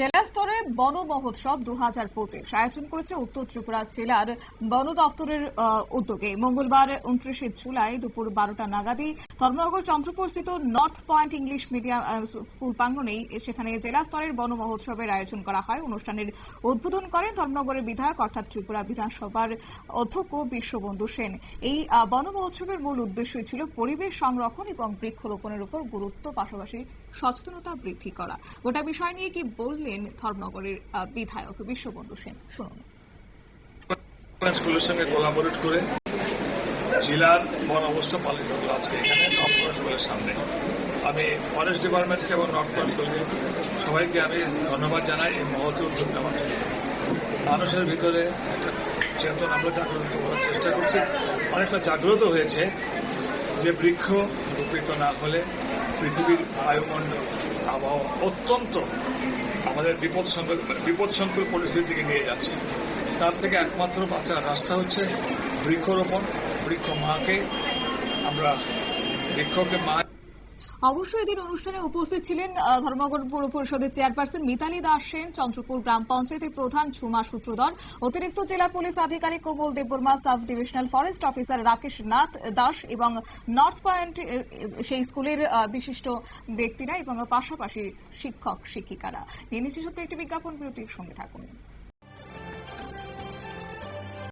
জেলা স্তরে বন মহোৎসব দু হাজার পঁচিশ। আয়োজন করেছে উত্তর ত্রিপুরা জেলার বন দপ্তরের উদ্যোগে। মঙ্গলবার উনত্রিশে জুলাই দুপুর বারোটা নাগাদই ধর্মনগর চন্দ্রপুর স্থিত north point English medium school প্রাঙ্গণেই সেখানে জেলা স্তরের বন মহোৎসবের আয়োজন করা হয়। অনুষ্ঠানের উদ্বোধন করেন ধর্মনগরের বিধায়ক, অর্থাৎ ত্রিপুরা বিধানসভার অধ্যক্ষ বিশ্ববন্ধু সেন। এই বন মহোৎসবের মূল উদ্দেশ্য ছিল পরিবেশ সংরক্ষণ এবং বৃক্ষরোপণের উপর গুরুত্ব, পাশাপাশি সচেতনতা বৃদ্ধি করা। গোটা বিষয় নিয়ে কি বললেন ধর্মনগরের বিধায়ক বিশ্ববন্ধু সেন। শুনুন। স্কুলের সঙ্গে কোলাবোরেট করে জেলার বন অবশ্য পালিত হলো আজকে এখানে নর্থ স্কুলের সামনে। আমি ফরেস্ট ডিপার্টমেন্টকে এবং নর্থ স্কুলকে সবাইকে আমি ধন্যবাদ জানাই, এই মহতি উদ্যোগ নেওয়ার জন্য। মানুষের ভিতরে একটা চেতন আমরা জাগ্রত করার চেষ্টা করছি। অনেকটা জাগ্রত হয়েছে যে বৃক্ষ রোপিত না হলে পৃথিবীর বায়ুমণ্ডল, আবহাওয়া অত্যন্ত আমাদের বিপদ বিপদ সংকুল পরিস্থিতির দিকে নিয়ে যাচ্ছে। তার থেকে একমাত্র বাঁচার রাস্তা হচ্ছে বৃক্ষরোপণ। বৃক্ষ মাকে আমরা, বৃক্ষকে মা অবশ্যই এদিন অনুষ্ঠানে উপস্থিত ছিলেন আহ, ধর্মনগর পৌর পরিষদের চেয়ারপারসন মিতালি দাস সেন চন্দ্রপুর গ্রাম পঞ্চায়েতের প্রধান ঝুমা সূত্রধর অতিরিক্ত জেলা পুলিশ আধিকারিক Komal Debbarma sub divisional forest officer Rakesh Nath Das এবং নর্থ পয়েন্ট সেই স্কুলের বিশিষ্ট ব্যক্তিরা এবং পাশাপাশি শিক্ষক শিক্ষিকারা। নিয়ে নিচ্ছে ছোট্ট একটি বিজ্ঞাপন বিরতির সঙ্গে থাকুন।